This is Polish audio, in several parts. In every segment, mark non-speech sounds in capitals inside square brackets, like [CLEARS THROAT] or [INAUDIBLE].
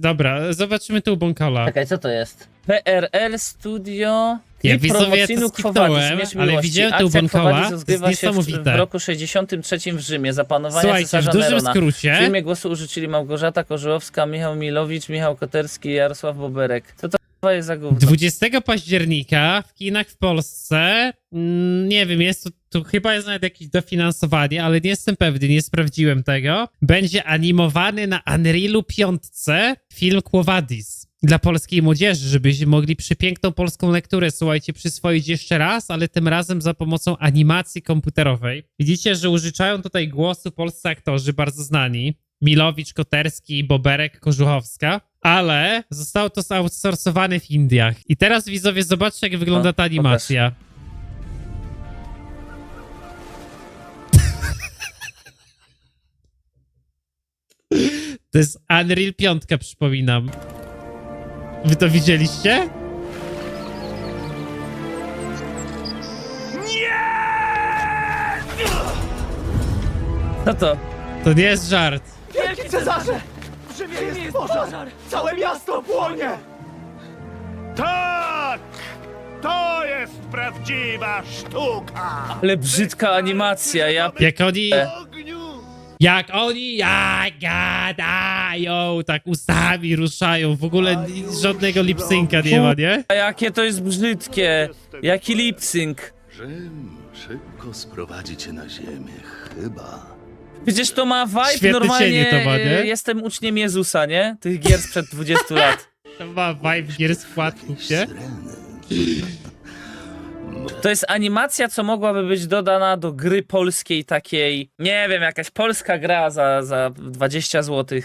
Dobra, zobaczymy tu Bonkola. Czekaj, co to jest? PRL Studio. Ja widzowie, ja to skipnąłem, ale widziałem tu Vadis to jest się w, niesamowite. w roku 63 w Rzymie, za panowania Słuchajcie, w cesarza dużym Nerona. W skrócie, filmie głosu użyczyli Małgorzata Korzyłowska, Michał Milowicz, Michał Koterski i Jarosław Boberek. Co to jest za gówno? 20 października w kinach w Polsce, mm, nie wiem, jest tu, tu chyba jest nawet jakieś dofinansowanie, ale nie jestem pewny, nie sprawdziłem tego. Będzie animowany na Unrealu 5 film Quo Vadis dla polskiej młodzieży, żebyście mogli przepiękną polską lekturę, słuchajcie, przyswoić jeszcze raz, ale tym razem za pomocą animacji komputerowej. Widzicie, że użyczają tutaj głosu polscy aktorzy bardzo znani. Milowicz, Koterski, Boberek, Kożuchowska, ale zostało to zoutsourcowane w Indiach. I teraz widzowie, zobaczcie, jak wygląda No, ta animacja. To jest Unreal 5, przypominam. Wy to widzieliście? Co to? To nie jest żart. Wielki Cezarze! W Rzymie jest pożar! Całe miasto płonie! Tak! To jest prawdziwa sztuka! Ale brzydka animacja, ja... Jak oni, Ogniu! jak oni jak gadają, tak ustami ruszają, w ogóle żadnego lip-synca nie ma, nie? A jakie to jest brzydkie! Jaki lip-sync! Rzym szybko sprowadzi cię na ziemię, chyba. Przecież to ma vibe Świetne normalnie... cienie to ma, nie? e, Jestem uczniem Jezusa, nie? Tych gier sprzed 20 lat. [LAUGHS] To ma vibe gier z płatków, nie? To jest animacja, co mogłaby być dodana do gry polskiej takiej, nie wiem, jakaś polska gra za, za 20 zł.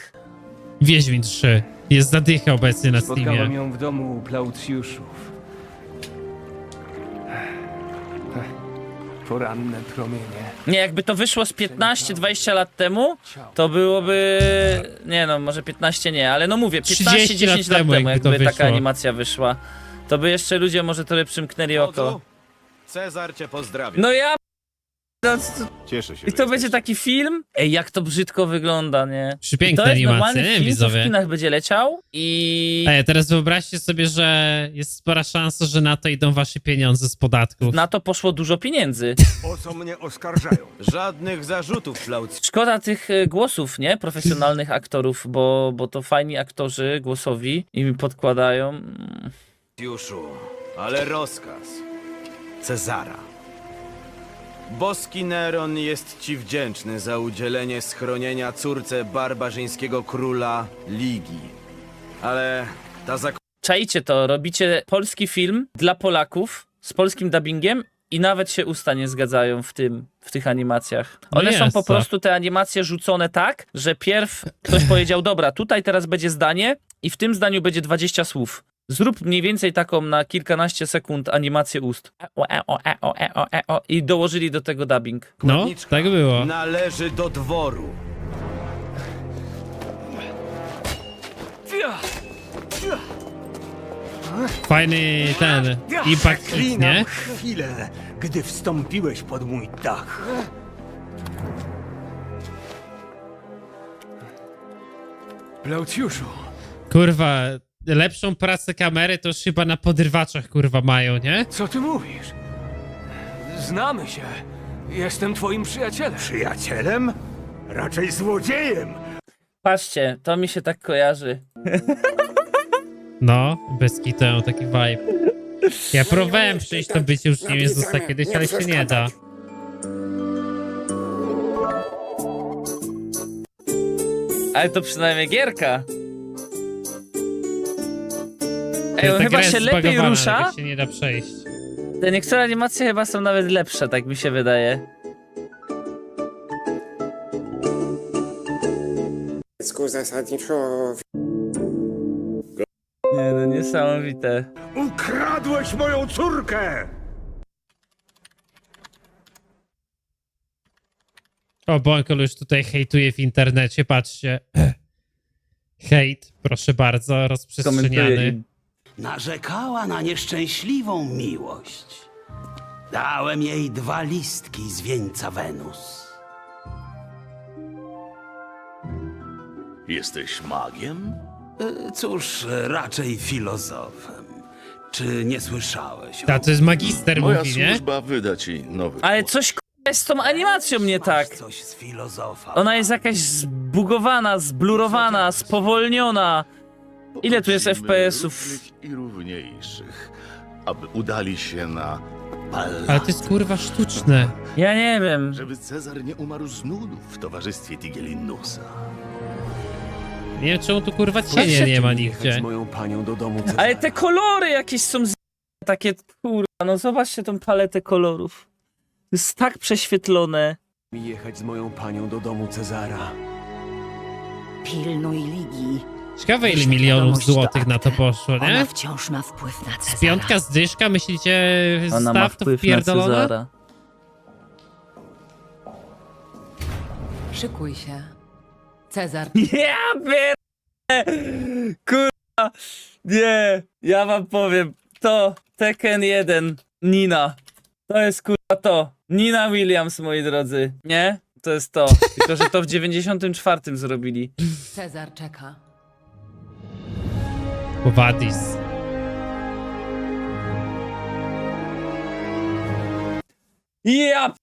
Wiedźmin 3. Jest zadycha obecnie na Spotkałem Steamie. ją w domu u Plaucjuszów. Poranne promienie. Nie, jakby to wyszło z 15-20 lat temu, to byłoby, nie no, może 15 nie, ale no mówię, 30 15-10 lat lat temu, jakby jakby taka wyszło. animacja wyszła. To by jeszcze ludzie może trochę przymknęli oko. Cezar cię pozdrawia. No ja... no, c- Cieszę się. I to będzie taki film? Ej, jak to brzydko wygląda, nie? Przepiękne to jest animacje, normalny nie, film, co w widzowie? kinach będzie leciał i Ej, teraz wyobraźcie sobie, że jest spora szansa, że na to idą wasze pieniądze z podatków. na to poszło dużo pieniędzy. O co mnie oskarżają? Żadnych zarzutów, Plauc. Szkoda tych e, głosów, nie? Profesjonalnych aktorów, bo, bo to fajni aktorzy głosowi i mi podkładają. Juszu, ale rozkaz Cezara. Boski Neron jest ci wdzięczny za udzielenie schronienia córce barbarzyńskiego króla Ligi. Ale ta zak... Czajcie to, robicie polski film dla Polaków z polskim dubbingiem i nawet się usta nie zgadzają w tym, w tych animacjach. No One są jest po to. prostu te animacje rzucone tak, że pierw ktoś powiedział, dobra, tutaj teraz będzie zdanie i w tym zdaniu będzie 20 słów. Zrób mniej więcej taką na kilkanaście sekund animację ust. E, o, e, o, e, o, e, o, e, o. I dołożyli do tego dubbing. No, tak było. Należy do dworu. Fajny ten impact hit, nie? chwilę, gdy wstąpiłeś pod mój dach. Plaucjuszu, Kurwa, lepszą pracę kamery to już chyba na podrywaczach, kurwa, mają, nie? co ty mówisz? Znamy się. Jestem twoim przyjacielem. Przyjacielem? Raczej złodziejem. Patrzcie, to mi się tak kojarzy. No, bez kitu mają taki vibe. Ja próbowałem przejść to bycie uczniem Jezusa kiedyś, ale się nie da. Ale to przynajmniej gierka. Ej, on chyba się lepiej rusza. jakoś się nie da przejść. Te niektóre animacje chyba są nawet lepsze, tak mi się wydaje. zasadniczo Nie no, niesamowite. Ukradłeś moją córkę! O, Bonkol już tutaj hejtuje w internecie, patrzcie. [CLEARS THROAT] Hejt, proszę bardzo, rozprzestrzeniany. Narzekała na nieszczęśliwą miłość. Dałem jej dwa listki z wieńca Wenus. Jesteś magiem? E, Cóż, raczej filozofem. Czy nie słyszałeś? o Ta, to jest magister Moja mówi, nie? służba wyda ci nowy Ale kłopot. coś k***a, jest z tą animacją nie tak. coś z filozofa. Ona jest jakaś zbugowana, zblurowana, spowolniona. Ile tu jest Poprosimy FPS-ów? równych i równiejszych, aby udali się na bal. Ale to jest kurwa sztuczne. Ja nie wiem. Żeby Cezar nie umarł z nudu w towarzystwie Tigelinusa. Nie wiem czemu tu kurwa cienia nie ma nigdzie. Z moją panią do domu Ale te kolory jakieś są z... takie kurwa, no zobaczcie tą paletę kolorów. To jest tak prześwietlone. mi jechać z moją panią do domu Cezara. Pilnuj Ligi. Ciekawe ile milionów złotych na to poszło, Ona nie? wciąż ma wpływ na Cezara. Z piątka zdyszka, myślicie Ona ma staw to wpływ na wpierdolone? Cezara. Szykuj się. Cezar Ja pier... Kurwa. Nie. Ja wam powiem. To Tekken 1. Nina. To jest kurwa to. Nina Williams, moi drodzy. Nie? To jest to. Tylko, że to w 94 zrobili. Cezar czeka. Wadis. Ja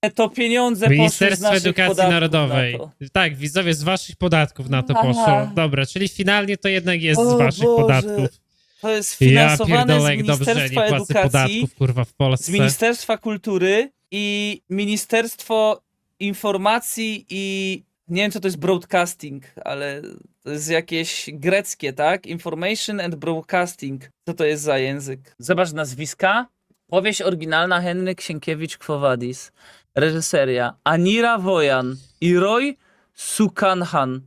p- to pieniądze poszły z Ministerstwo naszych Edukacji podatków Narodowej. na to. Tak, widzowie z waszych podatków na to Aha. poszło. Dobra, czyli finalnie to jednak jest z O waszych Boże. podatków. To jest Ja finansowane pierdolę, z jak dobrze, że nie Ministerstwa płacę Edukacji, podatków, kurwa, w z Polsce. Ministerstwa Kultury i Ministerstwo Informacji i nie wiem co to jest broadcasting, ale jest jakieś greckie, tak? Information and Broadcasting. Co to jest za język? Zobacz nazwiska. Powieść oryginalna Henryk Sienkiewicz-Kwowadis. Reżyseria Anira Wojan i Roy Sukanhan.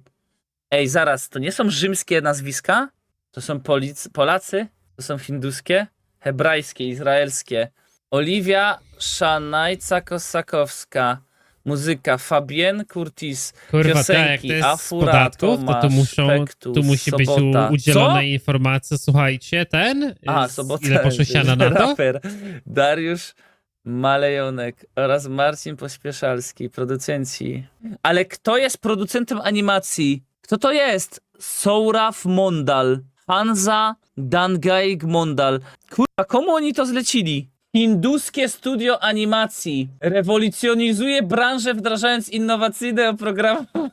Ej, zaraz, to nie są rzymskie nazwiska? To są Polic- Polacy? To są hinduskie? Hebrajskie, izraelskie. Oliwia Szanajca-Kosakowska. Muzyka Fabien Curtis. Kurwa, tak, piosenki z Afura, podatków, to tu muszą, Pektus, tu musi być Sobota. udzielone Co? informacje. Słuchajcie, ten, A, z- sobota. ile poszło siana na to? Raper Dariusz Malejonek oraz Marcin Pośpieszalski, producenci. Ale kto jest producentem animacji? Kto to jest? Souraf Mondal. Hanza Dangaig Mondal. Kurwa, komu oni to zlecili? Hinduskie studio animacji rewolucjonizuje branżę wdrażając innowacyjne oprogramowanie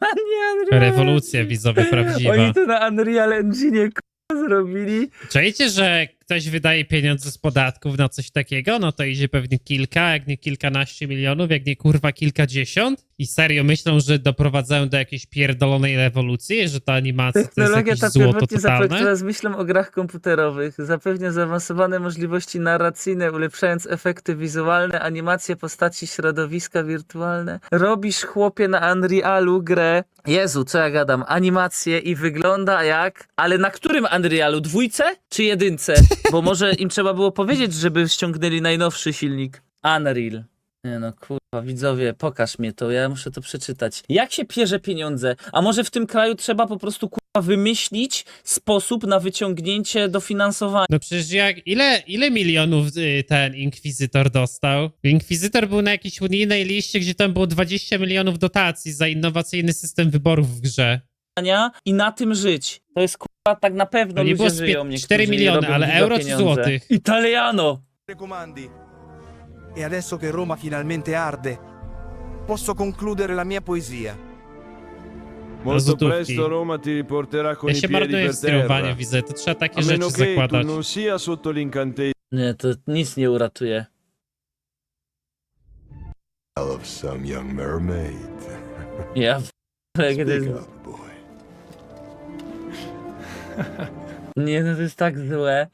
Unreal. Rewolucja widzowie prawdziwa. Oni to na Unreal Engine zrobili. Czajcie, że ktoś wydaje pieniądze z podatków na coś takiego, no to idzie pewnie kilka, jak nie kilkanaście milionów, jak nie kurwa kilkadziesiąt i serio myślą, że doprowadzają do jakiejś pierdolonej rewolucji, że ta animacja to jest Technologia jakieś ta złoto pierwotnie totalne. z myślą o grach komputerowych. Zapewnia zaawansowane możliwości narracyjne, ulepszając efekty wizualne, animacje postaci, środowiska wirtualne. Robisz chłopie na Unrealu grę. Jezu, co ja gadam? Animacje i wygląda jak... Ale na którym Unrealu? Dwójce czy jedynce? Bo może im trzeba było powiedzieć, żeby ściągnęli najnowszy silnik. Unreal. Nie no, kurwa, widzowie, pokaż mnie to, ja muszę to przeczytać. Jak się pierze pieniądze? A może w tym kraju trzeba po prostu, kurwa, wymyślić sposób na wyciągnięcie dofinansowania? No przecież jak, ile, ile milionów y, ten Inkwizytor dostał? Inkwizytor był na jakiejś unijnej liście, gdzie tam było 20 milionów dotacji za innowacyjny system wyborów w grze. I na tym żyć. To jest, kurwa, tak na pewno To nie ludzie było z żyją, pie- niektórzy 4 i miliony, robią ale euro czy pieniądze. złotych? Italiano! comandi. E adesso che Roma finalmente arde, posso concludere la mia poesia. Molto złotówki. presto Roma ti riporterà Ja się marnuję w sterowaniu, widzę, to trzeba takie rzeczy zakładać. sia sotto l'incantesimo. Nie, to nic nie uratuje. Of some young mermaid. Ja w- [LAUGHS] gdy... boy. [LAUGHS] Nie, no to jest tak złe.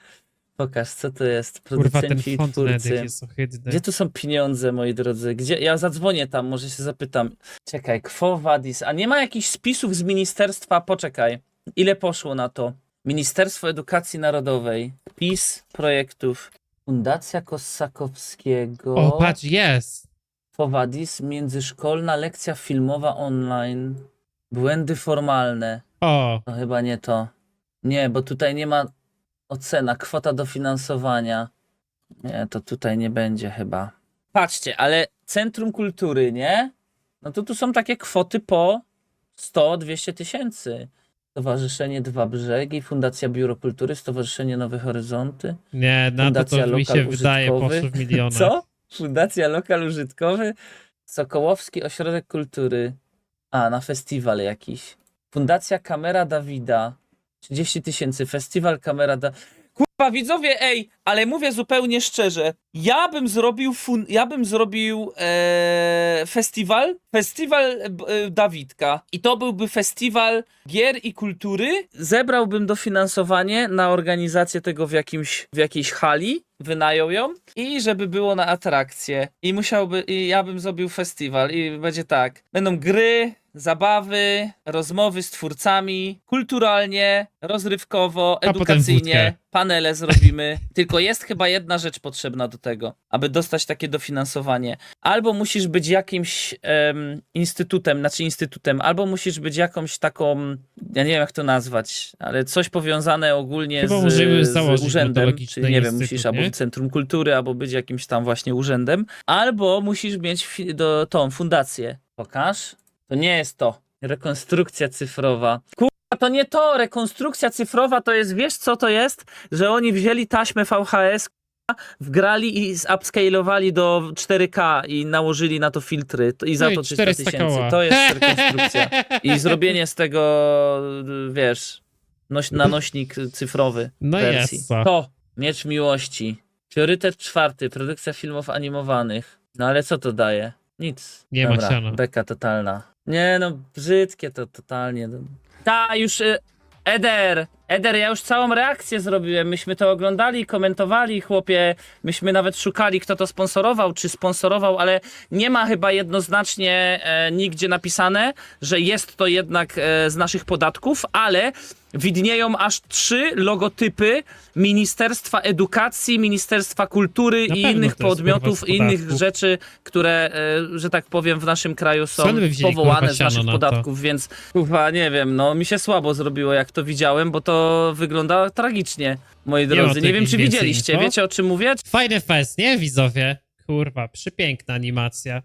Pokaż, co to jest. Kurwa, ten Producenci i font twórcy. jest ohydny. Gdzie tu są pieniądze, moi drodzy? Gdzie? Ja zadzwonię tam, może się zapytam. Czekaj, Quo Vadis. A nie ma jakichś spisów z ministerstwa? Poczekaj. Ile poszło na to? Ministerstwo Edukacji Narodowej. PiS projektów. Fundacja Kossakowskiego. O, patrz, jest! Quo Vadis. Międzyszkolna lekcja filmowa online. Błędy formalne. O, No chyba nie to. Nie, bo tutaj nie ma ocena, kwota dofinansowania. Nie, to tutaj nie będzie chyba. Patrzcie, ale Centrum Kultury, nie? No to tu są takie kwoty po 100-200 tysięcy. Stowarzyszenie Dwa Brzegi, Fundacja Biuro Kultury, Stowarzyszenie Nowe Horyzonty. Nie, na to Fundacja to mi się wydaje poszło w milionach. [LAUGHS] Co? Fundacja Lokal Użytkowy, Sokołowski Ośrodek Kultury. A, na festiwal jakiś. Fundacja Kamera Dawida. 30 tysięcy. Festiwal Kamera Da... Kurwa, widzowie, ej, ale mówię zupełnie szczerze. Ja bym zrobił, fun... ja bym zrobił e... festiwal, festiwal e, Dawidka. I to byłby festiwal gier i kultury. Zebrałbym dofinansowanie na organizację tego w, jakimś, w jakiejś hali, wynajął ją i żeby było na atrakcję. I musiałby, i ja bym zrobił festiwal i będzie tak. Będą gry, zabawy, rozmowy z twórcami, kulturalnie, rozrywkowo, A potem edukacyjnie, wódkę. panele zrobimy. Tylko jest chyba jedna rzecz potrzebna do tego, aby dostać takie dofinansowanie. Albo musisz być jakimś em, instytutem, znaczy instytutem, albo musisz być jakąś taką, ja nie wiem jak to nazwać, ale coś powiązane ogólnie Chyba z, z urzędem, czyli nie wiem, musisz nie? albo w Centrum Kultury, albo być jakimś tam właśnie urzędem, albo musisz mieć do, tą fundację. Pokaż. To nie jest to. Rekonstrukcja cyfrowa. Kurwa, to nie to. Rekonstrukcja cyfrowa to jest, wiesz co to jest? Że oni wzięli taśmę VHS, wgrali i upscalowali do 4K i nałożyli na to filtry i za No to 300 400 tysięcy. To jest [LAUGHS] rekonstrukcja. I zrobienie z tego, wiesz, noś, nanośnik cyfrowy No wersji. To, Miecz Miłości. Priorytet czwarty, produkcja filmów animowanych. No ale co to daje? Nic. Nie ma Dobra, siana. beka totalna. Nie no, brzydkie to totalnie. Ta, już... y, Eder, Eder, ja już całą reakcję zrobiłem. Myśmy to oglądali, komentowali, chłopie. Myśmy nawet szukali, kto to sponsorował, czy sponsorował, ale nie ma chyba jednoznacznie e, nigdzie napisane, że jest to jednak e, z naszych podatków, ale widnieją aż trzy logotypy Ministerstwa Edukacji, Ministerstwa Kultury Na i pewno innych to jest, kurwa, podmiotów, z innych podatków. rzeczy, które, e, że tak powiem, w naszym kraju są Skąd wy wzięli, powołane kurwa, z siano naszych na to? podatków, więc chyba nie wiem, no mi się słabo zrobiło, jak to widziałem, bo to wygląda tragicznie, moi ma drodzy. Nie wiem, czy więcej widzieliście, info? wiecie o czym mówię? Fajny fest, nie widzowie? Kurwa, przepiękna animacja.